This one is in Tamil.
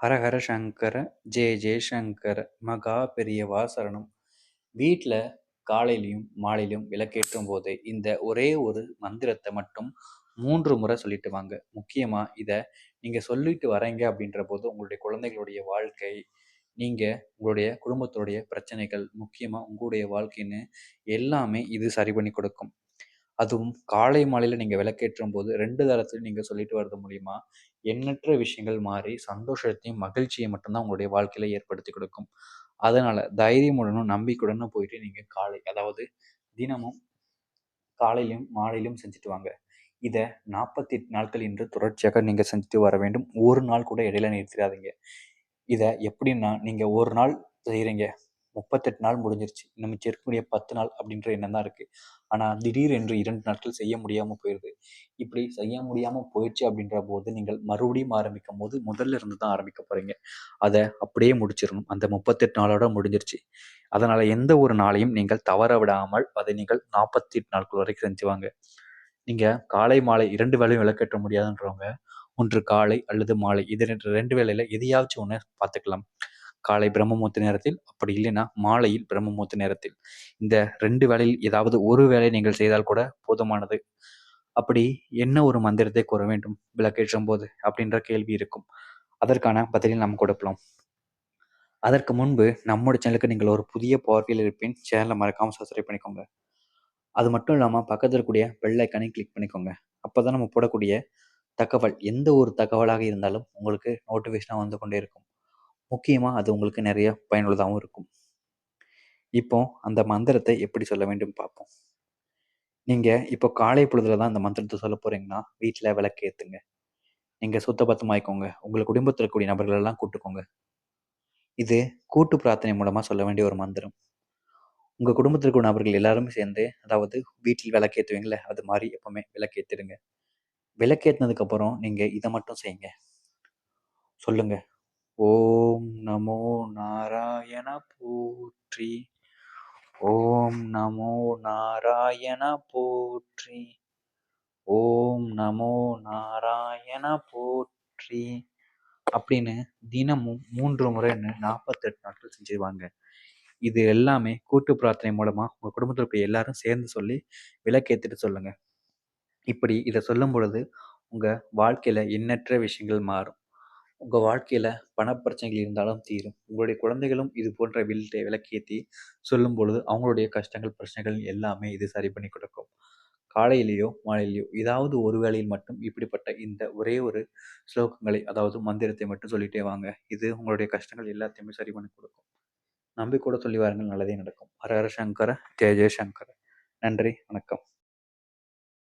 ஹரஹர சங்கர ஜெய ஜெயசங்கர மகா பெரியவா சரணம். வீட்டில் காலையிலையும் மாலையிலையும் விளக்கேற்றும் போது இந்த ஒரே ஒரு மந்திரத்தை மட்டும் மூன்று முறை சொல்லிட்டு வாங்க. முக்கியமாக இதை நீங்கள் சொல்லிட்டு வரீங்க அப்படின்ற போது உங்களுடைய குழந்தைகளுடைய வாழ்க்கை நீங்கள் உங்களுடைய குடும்பத்துடைய பிரச்சனைகள் முக்கியமாக உங்களுடைய வாழ்க்கைன்னு எல்லாமே இது சரி பண்ணி கொடுக்கும். அதுவும் காலை மாலையில் நீங்கள் விளக்கேற்றும் போது ரெண்டு தரத்துலையும் நீங்கள் சொல்லிட்டு வர்றது மூலிமா எண்ணற்ற விஷயங்கள் மாறி சந்தோஷத்தையும் மகிழ்ச்சியை மட்டும்தான் உங்களுடைய வாழ்க்கையில் ஏற்படுத்தி கொடுக்கும். அதனால் தைரியமுடனும் நம்பிக்கையுடனும் போயிட்டு நீங்கள் காலை அதாவது தினமும் காலையிலும் மாலையிலும் செஞ்சுட்டு வாங்க. இதை நாற்பத்தி எட்டு நாட்கள் என்று தொடர்ச்சியாக நீங்கள் செஞ்சுட்டு வர வேண்டும். ஒரு நாள் கூட இடையில நிறுத்திடாதீங்க. இதை எப்படின்னா நீங்கள் ஒரு நாள் செய்கிறீங்க முப்பத்தெட்டு நாள் முடிஞ்சிருச்சு. நம்ம இருக்கக்கூடிய பத்து நாள் அப்படின்ற எண்ணம் தான் இருக்குது ஆனால் திடீர் என்று இரண்டு நாட்கள் செய்ய முடியாமல் போயிடுது இப்படி செய்ய முடியாமல் போயிடுச்சு அப்படின்ற போது நீங்கள் மறுபடியும் ஆரம்பிக்கும் போது முதல்ல இருந்து தான் ஆரம்பிக்க போகிறீங்க அதை அப்படியே முடிச்சிடணும் அந்த முப்பத்தெட்டு நாளோட முடிஞ்சிருச்சு. அதனால் எந்த ஒரு நாளையும் நீங்கள் தவற விடாமல் அதை நீங்கள் நாற்பத்தி எட்டு நாட்கள் வரைக்கும் செஞ்சுவாங்க நீங்கள் காலை மாலை இரண்டு வேலையும் விளக்கேற்ற முடியாதுன்றவங்க ஒன்று காலை அல்லது மாலை. இது ரெண்டு ரெண்டு வேலையில் எதையாச்சும் ஒன்று பார்த்துக்கலாம். காலை பிரம்மமூர்த்த நேரத்தில் அப்படி இல்லைன்னா மாலையில் பிரம்மமூர்த்த நேரத்தில். இந்த ரெண்டு வேலையில் ஏதாவது ஒரு வேலை நீங்கள் செய்தால் கூட போதுமானது. அப்படி என்ன ஒரு மந்திரத்தை கூற வேண்டும்? விளக்கேற்றும் போது அப்படின்ற கேள்வி இருக்கும். அதற்கான பதிலில் நாம் கொடுக்கலாம் அதற்கு முன்பு நம்முடைய சேனலுக்கு நீங்கள் ஒரு புதிய பார்வையில் இருப்பேன் சேனலை மறக்காமல் சப்ஸ்கிரைப் பண்ணிக்கோங்க. அது மட்டும் இல்லாமல் பக்கத்தில் இருக்கக்கூடிய பெல் ஐக்கானை கிளிக் பண்ணிக்கோங்க. அப்போ தான் நம்ம போடக்கூடிய தகவல் எந்த ஒரு தகவலாக இருந்தாலும் உங்களுக்கு நோட்டிஃபிகேஷனாக வந்து கொண்டே இருக்கும். முக்கியமாக அது உங்களுக்கு நிறைய பயனுள்ளதாகவும் இருக்கும். இப்போ அந்த மந்திரத்தை எப்படி சொல்ல வேண்டும் பார்ப்போம். நீங்கள் இப்போ காலை பொழுதுல தான் அந்த மந்திரத்தை சொல்ல போகிறீங்கன்னா வீட்டில் விளக்கு ஏற்றுங்க நீங்கள் சுத்தபத்தமாயிக்கோங்க உங்கள் குடும்பத்தில் இருக்கக்கூடிய நபர்களெல்லாம் கூட்டுக்கோங்க இது கூட்டு பிரார்த்தனை மூலமாக சொல்ல வேண்டிய ஒரு மந்திரம். உங்கள் குடும்பத்தில் இருக்கிற நபர்கள் எல்லாருமே சேர்ந்து அதாவது வீட்டில் விளக்கேற்றுவீங்களே அது மாதிரி எப்போவுமே விளக்கேற்றிடுங்க விளக்கேற்றினதுக்கப்புறம் நீங்கள் இதை மட்டும் செய்யுங்க. சொல்லுங்கள் ஓ நமோ நாராயண போற்றி ஓம் நமோ நாராயண போற்றி ஓம் நமோ நாராயண போற்றி அப்படின்னு தினமும் மூன்று முறைன்னு நாற்பத்தெட்டு நாட்கள் செஞ்சிருவாங்க. இது எல்லாமே கூட்டு பிரார்த்தனை மூலமா உங்க குடும்பத்தில் இருக்க எல்லாரும் சேர்ந்து சொல்லி விளக்கேத்துட்டு சொல்லுங்க. இப்படி இதை சொல்லும் பொழுது உங்க வாழ்க்கையில எண்ணற்ற விஷயங்கள் மாறும். உங்கள் வாழ்க்கையில் பணப்பிரச்சனைகள் இருந்தாலும் தீரும். உங்களுடைய குழந்தைகளும் இது போன்ற வில்ட்டை விளக்கேற்றி சொல்லும் பொழுது அவங்களுடைய கஷ்டங்கள் பிரச்சனைகள் எல்லாமே இது சரி பண்ணி கொடுக்கும். காலையிலேயோ மாலையிலேயோ ஏதாவது ஒரு வேளையில் மட்டும் இப்படிப்பட்ட இந்த ஒரே ஒரு ஸ்லோகங்களை அதாவது மந்திரத்தை மட்டும் சொல்லிட்டே வாங்க. இது உங்களுடைய கஷ்டங்கள் எல்லாத்தையுமே சரி பண்ணி கொடுக்கும். நம்பிக்கூட சொல்லி வாருங்கள். நல்லதே நடக்கும். ஹர ஹர சங்கர ஜெய ஜெயசங்கர நன்றி. வணக்கம்.